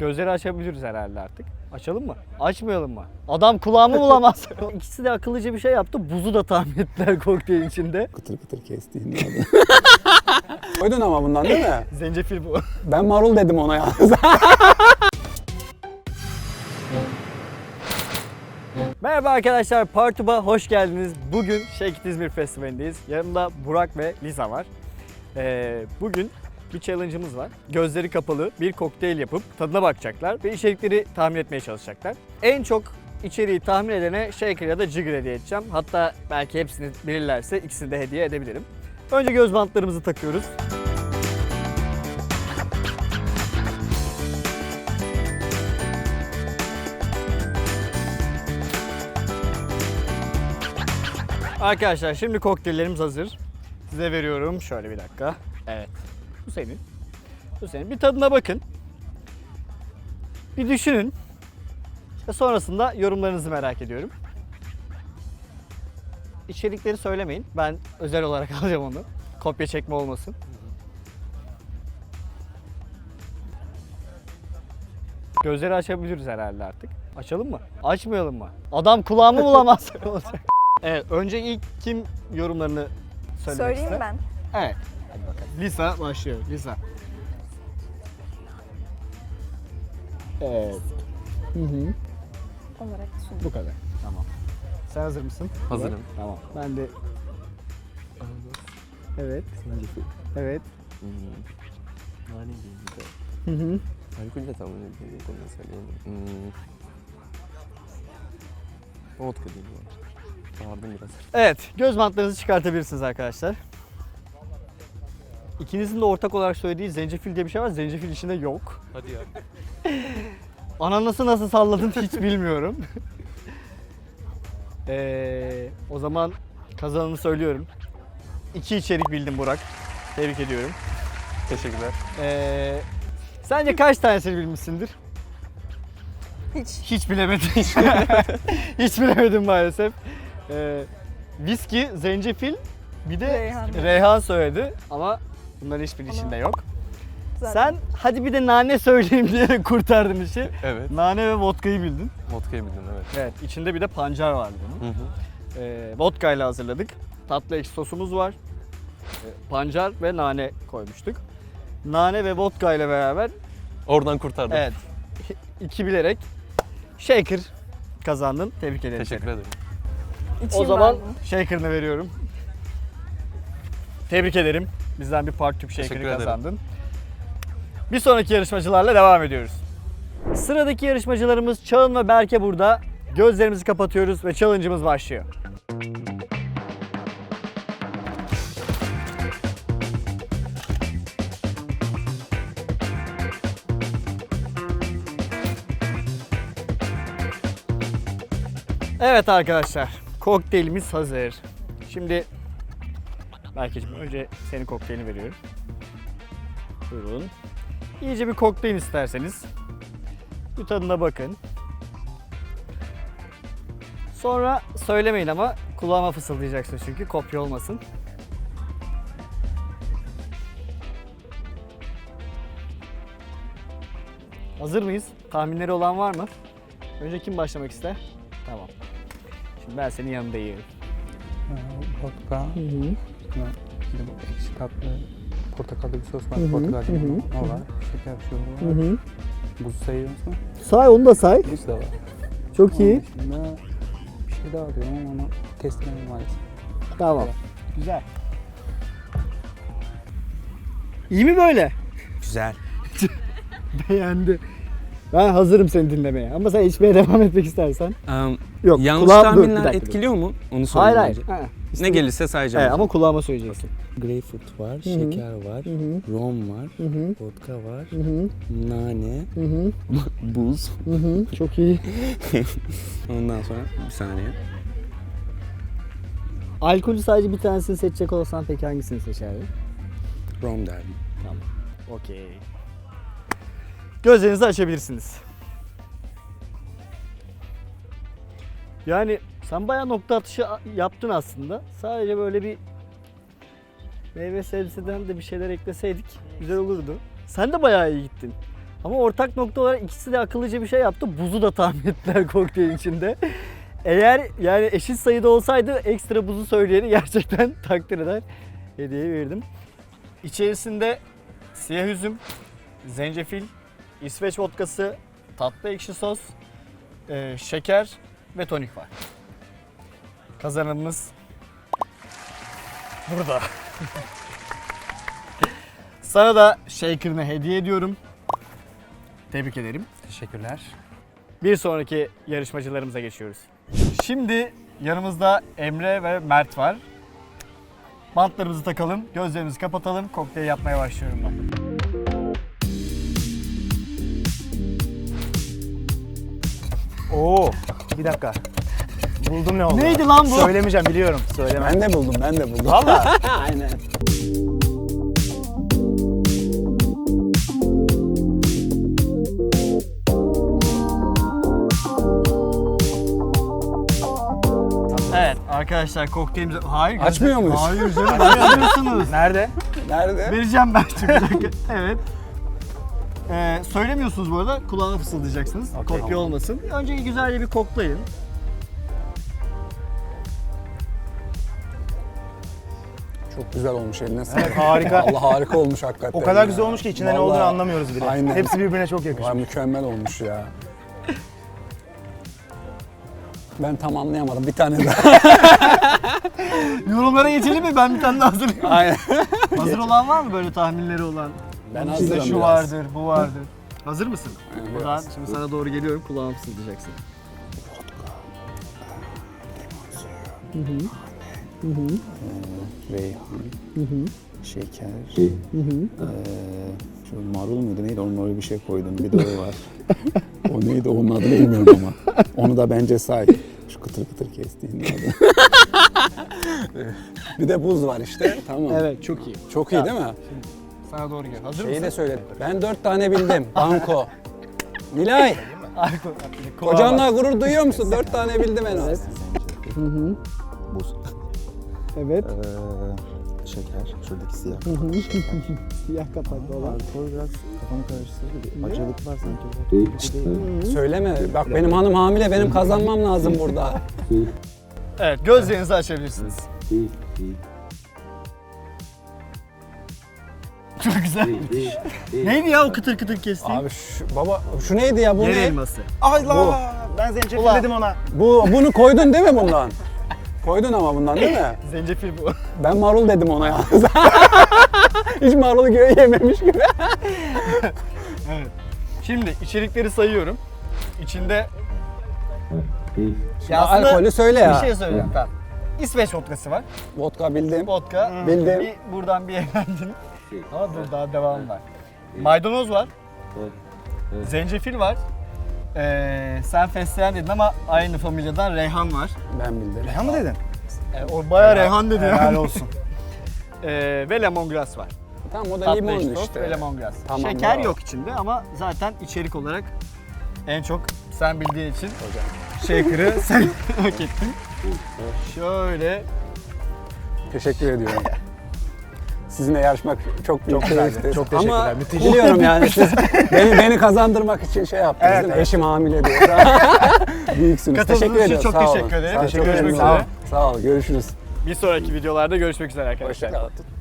Gözleri açabiliriz herhalde artık. Açalım mı? Açmayalım mı? Adam kulağımı bulamaz. İkisi de akıllıca bir şey yaptı. Buzu da tahmin ettiler kokteylin içinde. Kıtır kıtır kestiğin. Koydun ama bundan değil mi? Zencefil bu. Ben marul dedim ona yalnız. Merhaba arkadaşlar, Partuba hoş geldiniz. Bugün Shake It İzmir Festivali'ndeyiz. Yanımda Burak ve Liza var. Ee, bugün bir challenge'ımız var. Gözleri kapalı bir kokteyl yapıp tadına bakacaklar ve içerikleri tahmin etmeye çalışacaklar. En çok içeriği tahmin edene shaker ya da jigger hediye edeceğim. Hatta belki hepsini bilirlerse ikisini de hediye edebilirim. Önce göz bantlarımızı takıyoruz. Arkadaşlar şimdi kokteyllerimiz hazır. Size veriyorum. Şöyle bir dakika. Evet. Bu senin. Bu senin. Bir tadına bakın. Bir düşünün. Ve sonrasında yorumlarınızı merak ediyorum. İçerikleri söylemeyin. Ben özel olarak alacağım onu. Kopya çekme olmasın. Gözleri açabiliriz herhalde artık. Açalım mı? Açmayalım mı? Adam kulağımı bulamaz. Evet, önce ilk kim yorumlarını söylemek Söyleyeyim ister? ben. Evet. Hadi bakalım. Lisa başlıyor. Lisa. Evet. Hı hı. Olarak düşündüm. Bu kadar. Tamam. Sen hazır mısın? Hazırım. Tamam. Ben de Evet. Evet. Nane değil bir de. Hı hı. Alkol de tahmin edeyim. Onu söyleyeyim. Hmm. Vodka değil bu. Bağırdım biraz. Evet, göz bantlarınızı çıkartabilirsiniz arkadaşlar. İkinizin de ortak olarak söylediği zencefil diye bir şey var. Zencefil içinde yok. Hadi ya. Ananası nasıl salladın hiç bilmiyorum. Ee, o zaman kazananı söylüyorum. İki içerik bildim Burak. Tebrik ediyorum. Teşekkürler. Ee, sence kaç tanesini bilmişsindir? Hiç. Hiç bilemedim. Hiç bilemedim maalesef. Ee, viski, zencefil, bir de Reyhan. Reyhan söyledi ama bunların hiçbiri içinde yok. Zaten. Sen hadi bir de nane söyleyeyim diye kurtardın işi. Evet. Nane ve vodkayı bildin. Vodka'yı bildim evet. Evet, içinde bir de pancar vardı bunun. Hı hı. Ee, vodka ile hazırladık. Tatlı ekşi sosumuz var. Ee, pancar ve nane koymuştuk. Nane ve vodka ile beraber Oradan kurtardım. evet iki bilerek shaker kazandın. Tebrik ederim. Teşekkür seni. ederim. O İçeyim zaman ben bunu. shaker'ını veriyorum. Tebrik ederim. Bizden bir part tüp shaker'ı kazandın. Bir sonraki yarışmacılarla devam ediyoruz. Sıradaki yarışmacılarımız Çağın ve Berke burada. Gözlerimizi kapatıyoruz ve challenge'ımız başlıyor. Evet arkadaşlar, kokteylimiz hazır. Şimdi Berkeciğim önce senin kokteylini veriyorum. Buyurun. İyice bir kokteyl isterseniz. Bir tadına bakın. Sonra söylemeyin ama kulağıma fısıldayacaksın çünkü kopya olmasın. Hazır mıyız? Tahminleri olan var mı? Önce kim başlamak ister? Tamam. Şimdi ben senin yanındayım. Vodka. Hı hı. Üstüne bir ekşi tatlı portakallı bir sos var. Hı hı, Portakal hı hı, o var. Şeker şu var. hı. Buz sayıyor musun? Say onu da say. Buz da var. Çok iyi. Onun dışında bir şey daha diyorum ama onu testlemedim maalesef. Tamam. Güzel. İyi mi böyle? Güzel. Beğendi. Ben hazırım seni dinlemeye ama sen içmeye devam etmek istersen. Um, Yok. yanlış dur, tahminler dur. etkiliyor mu? Onu Hayır sorayım hayır. önce. Ha, Ne gelirse sayacağım. Evet, ama kulağıma söyleyeceksin. Greyfurt var, hı. şeker var, Hı hı. rom var, Hı hı. vodka var, Hı hı. nane, Hı hı. buz. Hı hı. Çok iyi. Ondan sonra bir saniye. Alkolü sadece bir tanesini seçecek olsan peki hangisini seçerdin? Rom derdim. Tamam. Okey. Gözlerinizi açabilirsiniz. Yani sen bayağı nokta atışı yaptın aslında. Sadece böyle bir meyve sebzeden de bir şeyler ekleseydik güzel olurdu. Sen de bayağı iyi gittin. Ama ortak nokta olarak ikisi de akıllıca bir şey yaptı. Buzu da tahmin ettiler kokteylin içinde. Eğer yani eşit sayıda olsaydı ekstra buzu söyleyeni gerçekten takdir eder. Hediye verdim. İçerisinde siyah üzüm, zencefil, İsveç vodkası, tatlı ekşi sos, e, şeker ve tonik var. Kazanımız burada. Sana da shaker'ını hediye ediyorum. Tebrik ederim. Teşekkürler. Bir sonraki yarışmacılarımıza geçiyoruz. Şimdi yanımızda Emre ve Mert var. Bantlarımızı takalım, gözlerimizi kapatalım. Kokteyl yapmaya başlıyorum ben. Oo, bir dakika. Buldum ne oldu? Neydi lan bu? Söylemeyeceğim biliyorum. Söylemem. Ben de buldum, ben de buldum. Valla. Aynen. Evet arkadaşlar kokteylimizi... Hayır. Açmıyor muyuz? Hayır canım açmıyorsunuz. Nerede? Nerede? Vereceğim ben şimdi. Evet. Ee, söylemiyorsunuz bu arada. Kulağına fısıldayacaksınız. Okey. Kopya olmasın. Önce güzelce bir koklayın. Çok güzel olmuş eline sağlık. harika. Allah harika olmuş hakikaten. O kadar ya. güzel olmuş ki içinde ne Vallahi. olduğunu anlamıyoruz bile. Aynen. Hepsi birbirine çok yakışmış. Vay mükemmel olmuş ya. Ben tam anlayamadım. Bir tane daha. Yorumlara geçelim mi? Ben bir tane daha hazırlayayım. Aynen. Hazır olan var mı böyle tahminleri olan? Ben Bizde hazırım şu biraz. vardır, bu vardır. Hazır mısın? O zaman şimdi sana doğru geliyorum. Kulağına fısıldayacaksın. Reyhan, şeker, eee, şu marul muydu neydi? Onun oraya bir şey koydum. Bir de o var. o neydi? Onun adını bilmiyorum ama. Onu da bence say. Şu kıtır kıtır kestiğin adı. bir de buz var işte. Tamam. Evet, çok iyi. Çok iyi değil mi? Sana doğru gel. Hazır Şeyi mısın? de söyledim. Ben dört tane bildim. Banko. Nilay, Ay, ko- kocanla gurur duyuyor musun? Dört tane bildim en az. Evet. şeker, şuradaki siyah. Siyah kapaklı olan. Alkol biraz kafamı karıştırdı. Bir acılık var sanki. Söyleme. Bak benim hanım hamile. Benim kazanmam lazım burada. Evet, gözlerinizi açabilirsiniz. Çok güzel. Neydi ya o kıtır kıtır kestiğin? Abi şu, baba şu neydi ya? Bu Yer ne? elması. Allah! Ben zencefil Ulan. dedim ona. Bu bunu koydun değil mi bundan? Koydun ama bundan değil mi? Zencefil bu. Ben marul dedim ona yalnız. Hiç marul göğe yememiş gibi. evet. Şimdi içerikleri sayıyorum. İçinde Ya alkolü söyle ya. Bir şey söyleyeyim tamam. İsveç vodkası var. Vodka bildim. Vodka. Bildim. Bir, buradan bir eğlendin. Ama dur daha devam var. Maydanoz var. Zencefil var. Ee, sen fesleğen dedin ama aynı familyadan reyhan var. Ben bildim. Reyhan mı dedin? Ee, o bayağı reyhan dedi Helal yani. olsun. Ee, ve lemongrass var. Tamam o da Tatlı limon ekşi sos işte. ve lemongrass. Tamam, Şeker bravo. yok içinde ama zaten içerik olarak en çok sen bildiğin için Hocam. shaker'ı sen hak ettin. Şöyle Teşekkür ediyorum. Sizinle yarışmak çok büyük Çok keyifti. Çok teşekkürler. Ama Müthiş. biliyorum yani siz beni, beni kazandırmak için şey yaptınız Evet, değil mi? evet. Eşim hamile diyor. Büyüksünüz. Katıldığınız Teşekkür için çok Sağ teşekkür ederim. Sağ. Teşekkür ederim. memnun oldum. Sağ ol. Görüşürüz. bir sonraki videolarda görüşmek üzere arkadaşlar. Hoşçakalın.